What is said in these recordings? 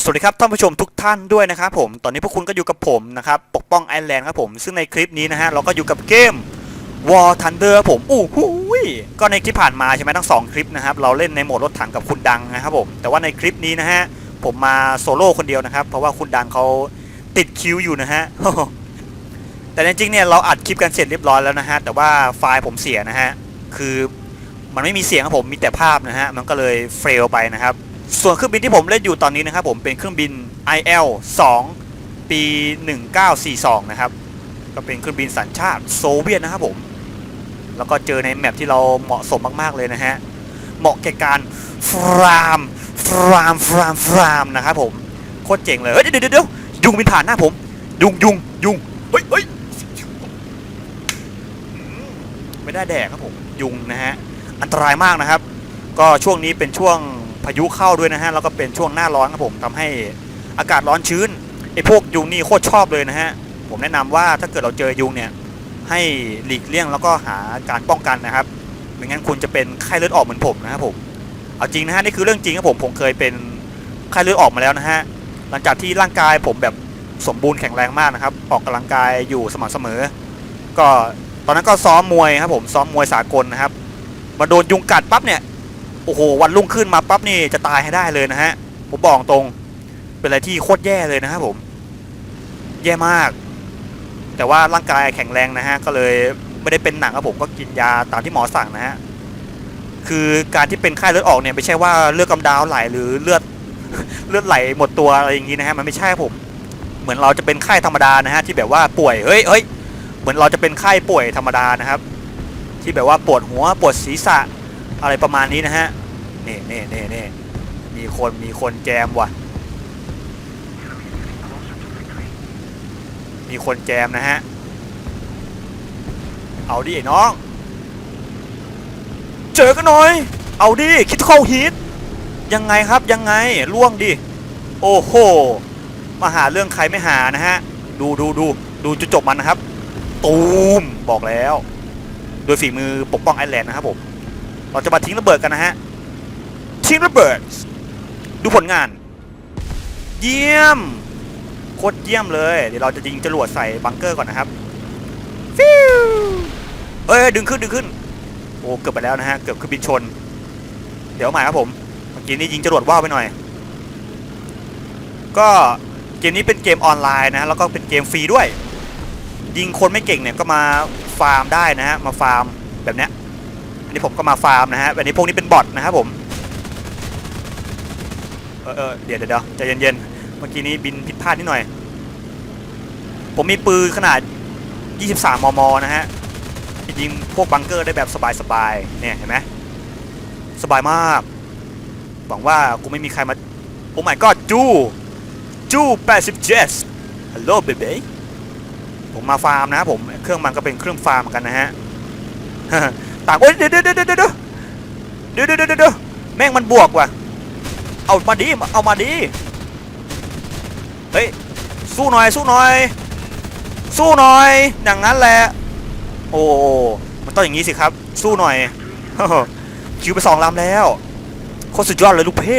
สวัสดีครับท่านผู้ชมทุกท่านด้วยนะครับผมตอนนี้พวกคุณก็อยู่กับผมนะครับปกป้องไอแลนด์ครับผมซึ่งในคลิปนี้นะฮะเราก็อยู่กับเกม War Thunder ครับผมอู้หูยก็ในคลิปผ่านมาใช่ไหมทั้งสองคลิปนะครับเราเล่นในโหมดรถถังกับคุณดังนะครับผมแต่ว่าในคลิปนี้นะฮะผมมาโซโล่คนเดียวนะครับเพราะว่าคุณดังเขาติดคิวอยู่นะฮะแต่จริงๆเนี่ยเราอัดคลิปกันเสร็จเรียบร้อยแล้วนะฮะแต่ว่าไฟล์ผมเสียนะฮะคือมันไม่มีเสียงครับผมมีแต่ภาพนะฮะมันก็เลยเฟลไปนะครับ ส่วนเครื่องบินที่ผมเล่นอยู่ตอนนี้นะครับผมเป็นเครื่องบิน IL 2 ปี 1942 นะครับ ก็เป็นเครื่องบินสัญชาติโซเวียตนะครับผม แล้วก็เจอในแมปที่เราเหมาะสมมากๆเลยนะฮะ เหมาะแก่การฟรามฟรามฟรามฟรามนะครับผม โคตรเจ๋งเลย เฮ้ย เดี๋ยวเดี๋ยวเดี๋ยวยุงบินผ่านหน้าผม ยุงยุงยุงเฮ้ยเฮ้ยไม่ได้แดกครับผม ยุงนะฮะ อันตรายมากนะครับ ก็ช่วงนี้เป็นช่วง พายุเข้าด้วยนะฮะแล้วก็เป็นช่วงหน้าร้อนครับผมทำให้อากาศร้อนชื้นไอ้พวกยุงนี่โคตรชอบเลยนะฮะผมแนะนำว่าถ้าเกิดเราเจอยุงเนี่ยให้หลีกเลี่ยงแล้วก็หาการป้องกันนะครับไม่งั้นคุณจะเป็นไข้เลือดออกเหมือนผมนะครับผมเอาจริงนะฮะนี่คือเรื่องจริงครับผมผมเคยเป็นไข้เลือดออกมาแล้วนะฮะหลังจากที่ร่างกายผมแบบสมบูรณ์แข็งแรงมากนะครับออกกำลังกายอยู่สม่ำเสมอ ก็ตอนนั้นก็ซ้อมมวยครับผมซ้อมมวยสากลนะครับมาโดนยุงกัดปั๊บเนี่ย โอ้โหวันรุ่งขึ้นมาปั๊บนี่จะตายให้ได้เลยนะฮะผมบอกตรงเป็นอะไรที่โคตรแย่เลยนะครับผม แย่มาก แต่ว่าร่างกายแข็งแรงนะฮะก็เลยไม่ได้เป็นหนักครับผมก็กินยาตามที่หมอสั่งนะฮะคือการที่เป็นไข้เลือดออกเนี่ยไม่ใช่ว่าเลือดกำดาวไหลหรือเลือดเลือดไหลหมดตัวอะไรอย่างนี้นะฮะมันไม่ใช่ผม เหมือนเราจะเป็นไข้ธรรมดานะฮะที่แบบว่าป่วยเฮ้ยเฮ้ยเหมือนเราจะเป็นไข้ป่วยธรรมดานะครับ ที่แบบว่าปวดหัวปวดศีรษะ อะไรประมาณนี้นะฮะนี่นี่นี่นี่มีคนมีคนแจมว่ะ มีคนแจมนะฮะ เอาดิไอ้น้อง เจอกันหน่อย เอาดิคิดเข้าฮิตยังไงครับยังไงล่วงดิโอ้โหมาหาเรื่องใครไม่หานะฮะ ดูดูดูดูจุดจบมันนะครับ ตูมบอกแล้ว โดยฝีมือปกป้องไอแลนด์นะครับผม เราจะมาทิ้งระเบิดกันนะฮะทิ้งระเบิด ดูผลงาน เยี่ยมโคตรเยี่ยมเลย เดี๋ยวเราจะยิงจรวดใส่บังเกอร์ก่อนนะครับฟิวเอ้ยดึงขึ้นดึงขึ้น โอ้เกือบไปแล้วนะฮะเกือบคือบินชน เดี๋ยวใหม่ครับผมเมื่อกี้นี้ยิงจรวดว่าวไปหน่อย ก็เกมนี้เป็นเกมออนไลน์นะแล้วก็เป็นเกมฟรีด้วย ยิงคนไม่เก่งเนี่ยก็มาฟาร์มได้นะฮะมาฟาร์มแบบเนี้ย อันนี้ผมก็มาฟาร์มนะฮะแบบนี้พวกนี้เป็นบอทนะครับผมเออเออเดี๋ยวเดี๋ยวเดี๋ยวใจเย็นๆเมื่อกี้นี้บินผิดพลาดนิดหน่อย ผมมีปืนขนาด 23 มม นะฮะยิงพวกบังเกอร์ได้แบบสบายๆเนี่ยเห็นไหมสบายมากหวังว่ากูไม่มีใครมาโอ้ my god จูจู87ฮัลโหลเบบีผมมาฟาร์มนะครับผมเครื่องมันก็เป็นเครื่องฟาร์มกันนะฮะ ต่างโอ้ยเดี๋ยวเดี๋ยวเดี๋ยวเดี๋ยวเดี๋ยวเดี๋ยวเดี๋ยวเดี๋ยวเดี๋ยวแม่งมันบวกว่ะ เอามาดิเอามาดิเฮ้ยสู้หน่อยสู้หน่อย สู้หน่อยอย่างนั้นแหละโอ้มันต้องอย่างนี้สิครับ สู้หน่อยคิวไปสองลำแล้วโคตรสุดยอดเลยลูกเพร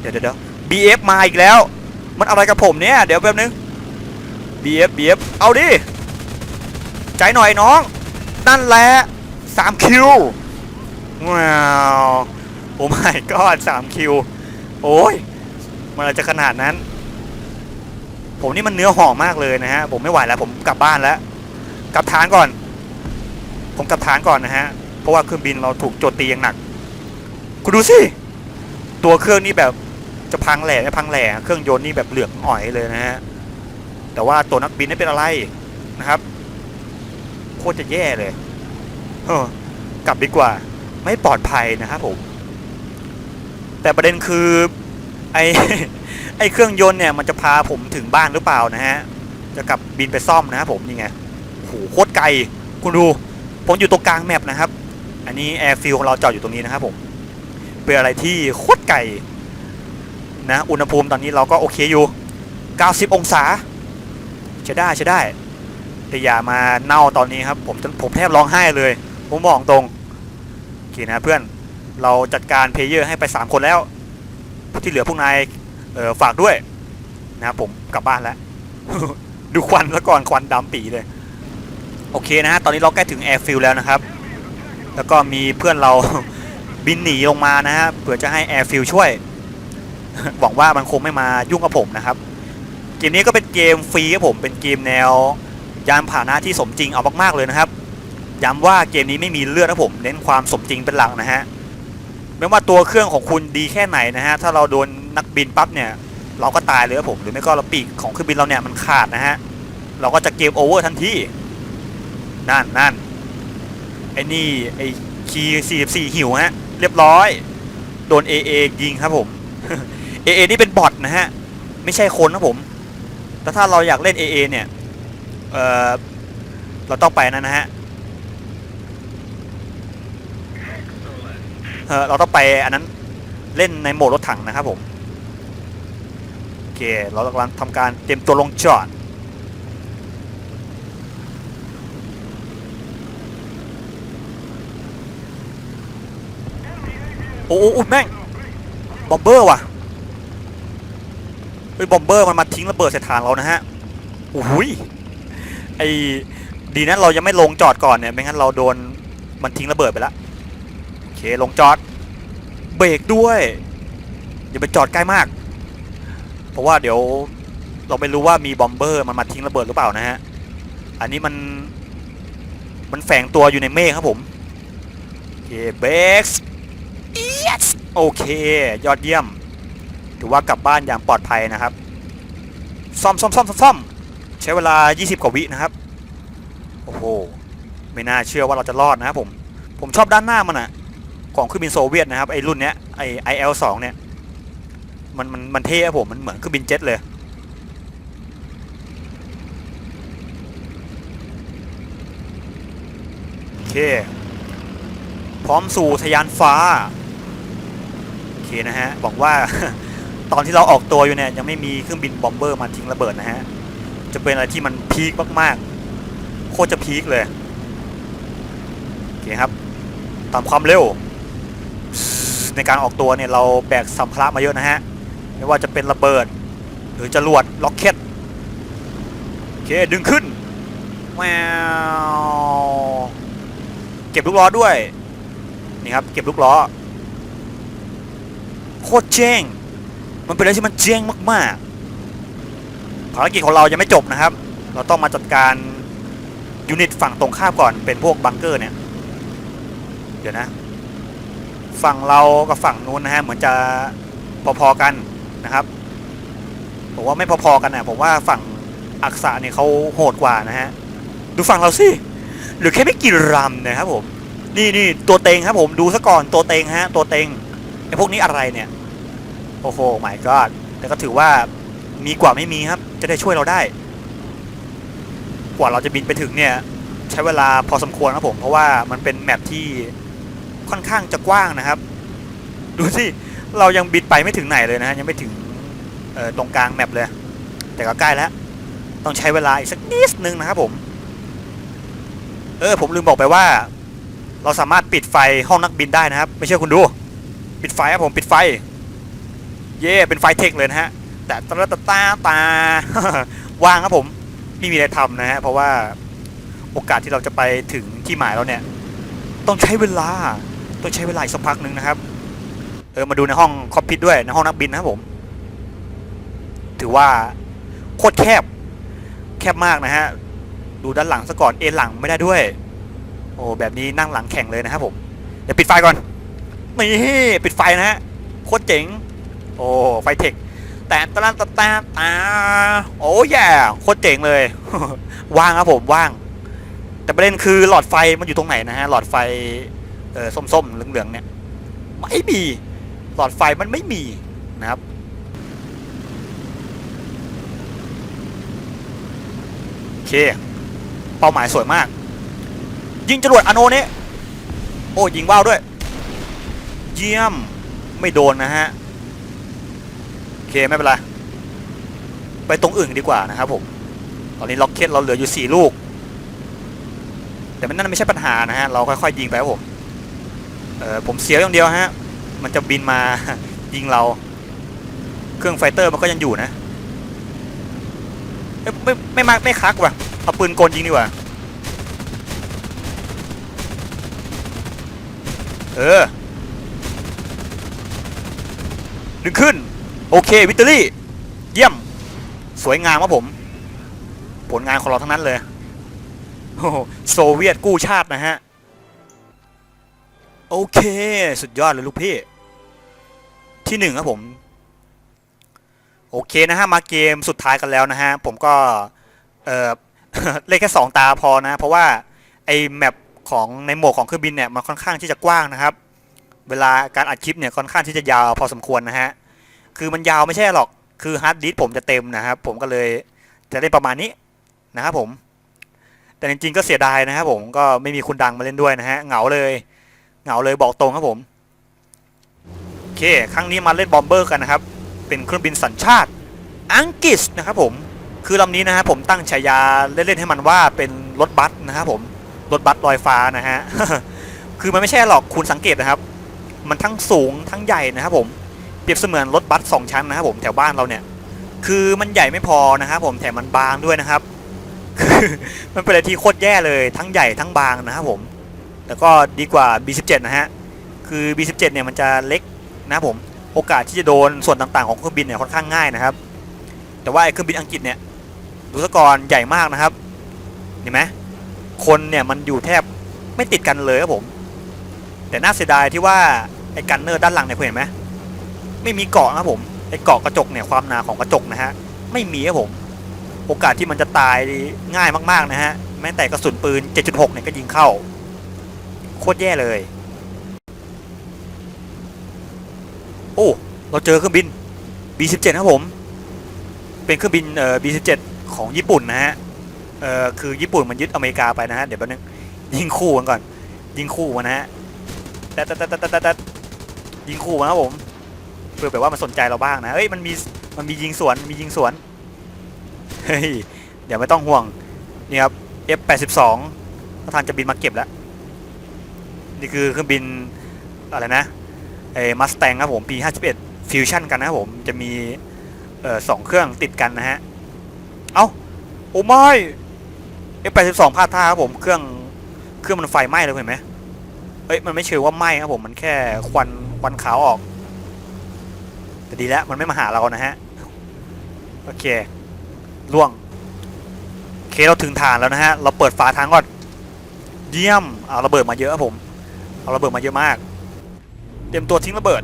เดี๋ยวเดี๋ยวเดี๋ยว BF มาอีกแล้ว มันอะไรกับผมเนี่ย เดี๋ยวแป๊บนึง BF BF เอาดิใจหน่อยน้อง นั่นแหละ สามคิวว้าวโอ้ my god สามคิว โอ้ย มันจะขนาดนั้น ผมนี่มันเนื้อห่อมากเลยนะฮะ ผมไม่ไหวแล้ว ผมกลับบ้านแล้ว กลับฐานก่อน ผมกลับฐานก่อนนะฮะ เพราะว่าเครื่องบินเราถูกโจมตีอย่างหนัก คุณดูสิ ตัวเครื่องนี่แบบจะพังแหล่ไม่พังแหล่ เครื่องยนต์นี่แบบเหลืองอ่อยเลยนะฮะ แต่ว่าตัวนักบินไม่เป็นอะไรนะครับ โคตรจะแย่เลย เออกลับดีกว่า ไม่ปลอดภัยนะครับผม แต่ประเด็นคือไอไอเครื่องยนต์เนี่ยมันจะพาผมถึงบ้านหรือเปล่านะฮะ จะกลับบินไปซ่อมนะครับผมนี่ไงโอ้โหโคตรไกล คุณดู ผมอยู่ตรงกลางแมปนะครับ อันนี้แอร์ฟิลของเราจอดอยู่ตรงนี้นะครับผม เป็นอะไรที่โคตรไกลนะ อุณหภูมิตอนนี้เราก็โอเคอยู่ 90 องศาใช้ได้ใช้ได้ แต่อย่ามาเน่าตอนนี้ครับ ผมผมแทบร้องไห้เลย ผมบอกตรงโอเคนะเพื่อนเราจัดการเพลเยอร์ให้ไป 3 คนแล้ว ที่เหลือพวกนายออฝากด้วย นะครับผมกลับบ้านแล้ว ดูควันแล้วก่อนควันดำปีเลย โอเคนะฮะตอนนี้เราใกล้ถึงแอร์ฟิลแล้วนะครับ แล้วก็มีเพื่อนเราบินหนีลงมานะฮะเผื่อจะให้แอร์ฟิลช่วย หวังว่ามันคงไม่มายุ่งกับผมนะครับ เกมนี้ก็เป็นเกมฟรีครับผมเป็นเกมแนวยานพาหนะที่สมจริงเอามากๆเลยนะครับ ย้ำว่าเกมนี้ไม่มีเลือดนะผมเน้นความสมจริงเป็นหลักนะฮะไม่ว่าตัวเครื่องของคุณดีแค่ไหนนะฮะถ้าเราโดนนักบินปั๊บเนี่ยเราก็ตายเลยครับผมหรือไม่ก็เราปีกของเครื่องบินเราเนี่ยมันขาดนะฮะเราก็จะเกมโอเวอร์ทันทีนั่นนั่นไอ้นี่ไอ้คี44หิวฮะเรียบร้อย โดน AA ยิงครับผม AA นี่เป็นบอทนะฮะไม่ใช่คนนะผม แต่ถ้าเราอยากเล่น AA เนี่ยเออเราต้องไปนั่นนะฮะ เราต้องไปอันนั้นเล่นในโหมดรถถังนะครับผมโอเคเรากำลังทำการเตรียมตัวลงจอดโอ้โหแม่งบอมเบอร์ว่ะเฮ้ยบอมเบอร์มันมาทิ้งระเบิดใส่ฐานเรานะฮะโอ้ยไอ้ดีนะเรายังไม่ลงจอดก่อนเนี่ยไม่งั้นเราโดนมันทิ้งระเบิดไปแล้ว เคลงจอด เบรกด้วย อย่าไปจอดใกล้มาก เพราะว่าเดี๋ยวเราไม่รู้ว่ามีบอมเบอร์มันมาทิ้งระเบิดหรือเปล่านะฮะ อันนี้มันมันแฝงตัวอยู่ในเมฆครับผมโอเคเบรกโอเค ยอดเยี่ยม ถือว่ากลับบ้านอย่างปลอดภัยนะครับ ซ่อมซ่อมซ่อมซ่อมซ่อมใช้เวลา 20 กว่าวินะครับ โอ้โห ไม่น่าเชื่อว่าเราจะรอดนะครับผม ผมชอบด้านหน้ามันอะ ของเครื่องบินโซเวียตนะครับไอรุ่นเนี้ยไอ้ IL 2เนี่ยมันมันมันเท่ผมมันเหมือนเครื่องบินเจ็ตเลย โอเค พร้อมสู่ทะยานฟ้า โอเคนะฮะบอกว่าตอนที่เราออกตัวอยู่เนี่ยยังไม่มีเครื่องบินบอมเบอร์มาทิ้งระเบิดนะฮะ จะเป็นอะไรที่มันพีคมากๆ โคตรจะพีคเลย โอเคครับ ตามความเร็ว ในการออกตัวเนี่ยเราแบกสัมภาระมาเยอะนะฮะ ไม่ว่าจะเป็นระเบิด หรือจรวดล็อกเก็ตโอเคดึงขึ้นแววเก็บลูกล้อด้วย นี่ครับ เก็บลูกล้อ โคตรเจ๋งมันเป็นอะไรที่มันเจ๋งมากๆภารกิจของเรายังไม่จบนะครับ เราต้องมาจัดการยูนิตฝั่งตรงข้ามก่อนเป็นพวกบังเกอร์เนี่ย เดี๋ยวนะ ฝั่งเรากับฝั่งนู้นนะฮะเหมือนจะพอๆกันนะครับผมว่าไม่พอๆกันนะผมว่าฝั่งอักษะเนี่ยเขาโหดกว่านะฮะดูฝั่งเราสิหรือแค่ไม่กี่รำนะครับผมนี่นี่ตัวเต็งครับผมดูซะก่อนตัวเต็งฮะตัวเต็งไอ้พวกนี้อะไรเนี่ยโอ้โห my god แต่ก็ถือว่ามีกว่าไม่มีครับ จะได้ช่วยเราได้ กว่าเราจะบินไปถึงเนี่ย ใช้เวลาพอสมควรครับผม เพราะว่ามันเป็นแมปที่ ค่อนข้างจะกว้างนะครับ ดูสิเรายังบินไปไม่ถึงไหนเลยนะฮะยังไม่ถึงตรงกลางแมปเลย แต่ก็ใกล้แล้ว ต้องใช้เวลาอีกสักนิดนึงนะครับผม เออผมลืมบอกไปว่า เราสามารถปิดไฟห้องนักบินได้นะครับ ไม่เชื่อคุณดู ปิดไฟครับผมปิดไฟ เย่เป็นไฟเทคเลยนะฮะ แต่ตาตาตาตาว่างครับผมไม่มีอะไรทำนะฮะเพราะว่าโอกาสที่เราจะไปถึงที่หมายเราเนี่ย ต้องใช้เวลา ต้องใช้เวลาสักพักหนึ่งนะครับ เออมาดูในห้องคอมพิวด้วยในห้องนักบินนะครับผม ถือว่าโคตรแคบ แคบมากนะฮะ ดูด้านหลังซะก่อนเอนหลังไม่ได้ด้วย โอ้แบบนี้นั่งหลังแข่งเลยนะครับผม เดี๋ยวปิดไฟก่อน นี่ปิดไฟนะฮะ โคตรเจ๋ง โอ้ไฟเทคแต่ตะลันตะตาตาโอ้ยโคตรเจ๋งเลย ว่างครับผมว่าง แต่ประเด็นคือหลอดไฟมันอยู่ตรงไหนนะฮะหลอดไฟ เออส้มๆเหลืองๆเนี่ยไม่มีหลอดไฟมันไม่มีนะครับโอเคเป้าหมายสวยมาก ยิงจรวดอโนนี้โอ้ยิงว่าวด้วย เยี่ยมไม่โดนนะฮะโอเคไม่เป็นไรไปตรงอื่นดีกว่านะครับผมตอนนี้ล็อกเก็ตเราเหลืออยู่ 4 ลูก แต่มันนั่นไม่ใช่ปัญหานะฮะ เราค่อยๆยิงไปครับผม เออผมเสียวอย่างเดียวฮะ มันจะบินมายิงเรา เครื่องไฟเตอร์มันก็ยังอยู่นะเอ้ยไม่ไม่มากไม่คักว่ะ เอาปืนกลยิงดีกว่า เออ ดึงขึ้น โอเค วิตเตอรี่ เยี่ยม สวยงามครับผม ผลงานของเราทั้งนั้นเลยโอ้โหโซเวียตกู้ชาตินะฮะ โอเค สุดยอดเลยลูกพี่ ที่หนึ่งครับผม โอเคนะฮะ มาเกมสุดท้ายกันแล้วนะฮะ ผมก็ เออเล่นแค่สองตาพอนะ เพราะว่า ไอแมปของในโหมดของเครื่องบินเนี่ย มันค่อนข้างที่จะกว้างนะครับ เวลาการอัดคลิปเนี่ยค่อนข้างที่จะยาวพอสมควรนะฮะ คือมันยาวไม่ใช่หรอก คือฮาร์ดดิสผมจะเต็มนะครับ ผมก็เลยจะได้ประมาณนี้นะครับผม แต่จริงๆก็เสียดายนะครับผม ก็ไม่มีคุณดังมาเล่นด้วยนะฮะ เหงาเลย เหงาเลยบอกตรงครับผมโอเคครั้งนี้มาเล่นบอมเบอร์กันนะครับ เป็นเครื่องบินสัญชาติอังกฤษนะครับผมคือลำนี้นะฮะผมตั้งฉายาเล่นๆให้มันว่าเป็นรถบัสนะครับผมรถบัสลอยฟ้านะฮะคือมันไม่ใช่หรอกคุณสังเกตนะครับ มันทั้งสูงทั้งใหญ่นะครับผมเปรียบเสมือนรถบัสสองชั้นนะครับผมแถวบ้านเราเนี่ย คือมันใหญ่ไม่พอนะครับผมแถมมันบางด้วยนะครับคือมันเป็นอะไรที่โคตรแย่เลยทั้งใหญ่ทั้งบางนะครับผม แต่ก็ดีกว่า B17 นะฮะ คือ B17 เนี่ยมันจะเล็กนะผมโอกาสที่จะโดนส่วนต่างๆของเครื่องบินเนี่ยค่อนข้างง่ายนะครับ แต่ว่าไอ้เครื่องบินอังกฤษเนี่ยดูสกอรใหญ่มากนะครับเห็นไหมคนเนี่ยมันอยู่แทบไม่ติดกันเลยครับผม แต่น่าเสียดายที่ว่าไอ้กันเนอร์ด้านหลังเนี่ยคุณเห็นไหมไม่มีเกาะนะครับผมไอ้เกาะกระจกเนี่ยความหนาของกระจกนะฮะไม่มีครับผม โอกาสที่มันจะตายง่ายมากๆนะฮะแม้แต่กระสุนปืน 7.6 เนี่ยก็ยิงเข้า โคตรแย่เลย โอ้ เราเจอเครื่องบิน B17 ครับผม เป็นเครื่องบินเอ่อ B17 ของญี่ปุ่นนะฮะ เอ่อ คือญี่ปุ่นมันยึดอเมริกาไปนะฮะ เดี๋ยวแป๊บนึง ยิงคู่กันก่อน ยิงคู่มานะฮะแต่แต่แต่แต่แต่ยิงคู่มาครับผม เพื่อแบบว่ามันสนใจเราบ้างนะ เฮ้ย มันมี มันมียิงสวน มียิงสวน เฮ้ย เดี๋ยวไม่ต้องห่วง นี่ครับ F82 ถ้าทางจะบินมาเก็บแล้ว นี่คือเครื่องบินอะไรนะไอ้มัสแตงครับผมปี 51 ฟิวชั่นกันนะครับผมจะมีเอ่อสองเครื่องติดกันนะฮะ เอ้าโอ้ไม่ F82 พลาดท่าครับผมเครื่องเครื่องมันไฟไหม้เลยเห็นไหมเอ้ยมันไม่เชื่อว่าไหม้ครับผมมันแค่ควันควันขาวออก แต่ดีแล้วมันไม่มาหาเรานะฮะ โอเคล่วงโอเคเราถึงฐานแล้วนะฮะ เราเปิดฝาทางก่อน เยี่ยมเอาระเบิดมาเยอะครับผม เอาระเบิดมาเยอะมาก เตรียมตัวทิ้งระเบิด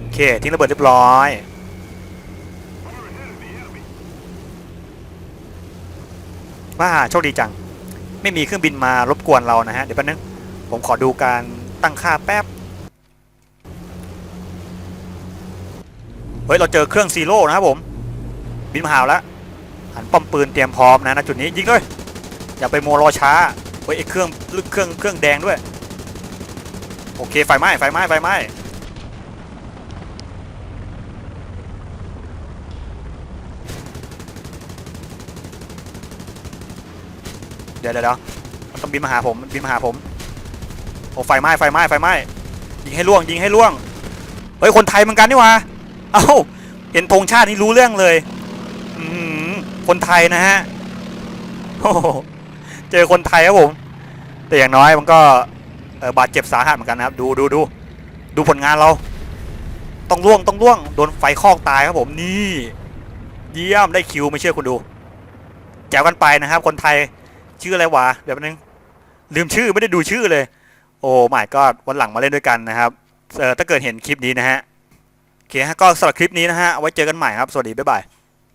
โอเค ทิ้งระเบิดเรียบร้อยว่าโชคดีจัง ไม่มีเครื่องบินมารบกวนเรานะฮะ เดี๋ยวแป๊บนึง ผมขอดูการตั้งค่าแป๊บ ฮ้ยเราเจอเครื่องซีโร่นะครับผมบินมาหาวแล้วหันป้อมปืนเตรียมพร้อมนะณจุดนี้ยิงเลยอย่าไปโมวรอช้าเฮ้ยไอ้เครื่องลึกเครื่องเครื่องแดงด้วยโอเคไฟไหม้ไฟไหม้ไฟไหม้เดี๋ยวเดี๋ยวเดี๋ยวมันต้องบินมาหาผมบินมาหาผมโอ้ไฟไหม้ไฟไหม้ไฟไหม้ยิงให้ล่วงยิงให้ล่วงเฮ้ยคนไทยเหมือนกันนี่ว่า เอ้าเห็นธงชาตินี่รู้เรื่องเลยอคนไทยนะฮะโอ้เจอคนไทยครับผม แต่อย่างน้อยมันก็บาดเจ็บสาหัสเหมือนกันนะครับ ดูดูดูดูผลงานเรา ต้องล่วงต้องล่วงโดนไฟคอกตายครับผมนี่เยี่ยมได้คิวไม่เชื่อคุณดูแจวกันไปนะครับ คนไทยชื่ออะไรวะเดี๋ยวแป๊บนึงลืมชื่อไม่ได้ดูชื่อเลย โอ้ไม่ก็วันหลังมาเล่นด้วยกันนะครับเออถ้าเกิดเห็นคลิปนี้นะฮะ เคฮะก็สำหรับคลิปนี้นะฮะเอาไว้เจอกันใหม่ครับ สวัสดี บ๊ายบาย